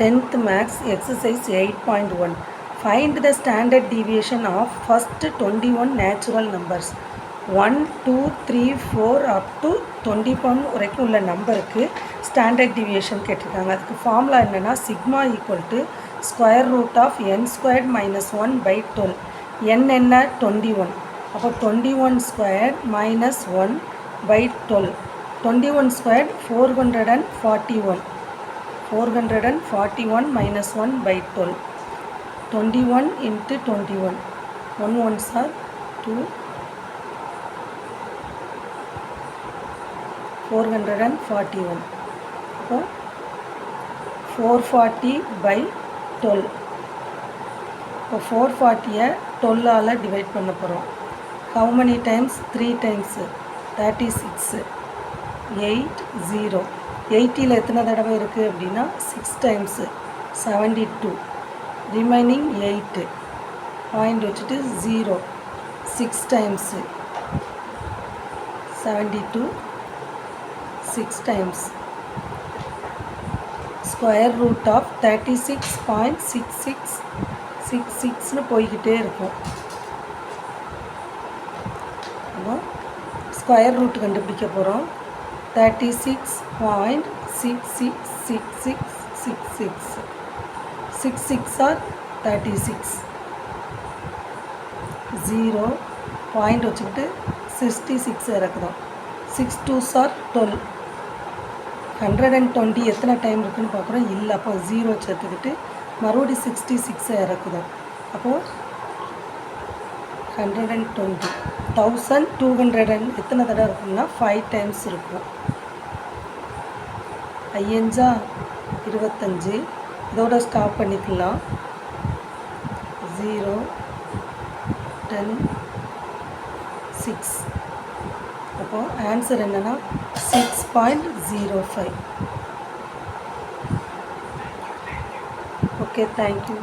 10th max exercise 8.1 find the standard deviation of first 21 natural numbers. 1 2 3 4 up to 21 வரைக்கும் உள்ள நம்பருக்கு standard deviation கேட்டிருக்காங்க. அதுக்கு ஃபார்முலா என்னென்னா sigma equal to square root of n squared minus one by twelve n என்ன? Twenty one அப்போ twenty one square minus one by twelve twenty one square four hundred and forty one four hundred and forty one minus one by twelve twenty one into twenty one one one sir two four hundred and forty one அப்போ four forty by twelve இப்போ four ஃபார்ட்டியை டுவெல்லால் divide பண்ண போகிறோம் how many times three times thirty six eight zero எயிட்டியில் எத்தனை தடவை இருக்குது அப்படின்னா six times seventy two remaining eight point வச்சுட்டு zero six times seventy two six times square root of thirty six point six six six சிக்ஸ்னு போய்கிட்டே இருக்கும். Square root கண்டுபிடிக்க போகிறோம் thirty six point six six six six six six six six or thirty six zero point வச்சுக்கிட்டு sixty six இறக்குறோம் six two sir twelve hundred and twenty எத்தனை time இருக்குதுன்னு பார்க்குறோம். இல்லை அப்போ ஜீரோ சேர்த்துக்கிட்டு மறுபடியும் சிக்ஸ்டி சிக்ஸை இறக்குதோம். அப்போது hundred and twenty thousand two hundred and எத்தனை தடவை இருக்கும்னா ஃபைவ் டைம்ஸ் இருக்கும். ஐயஞ்சா இருபத்தஞ்சி. இதோட ஸ்டாப் பண்ணிக்கலாம். ஜீரோ டென் சிக்ஸ் அப்போது ஆன்சர் என்னென்னா six point zero five okay thank you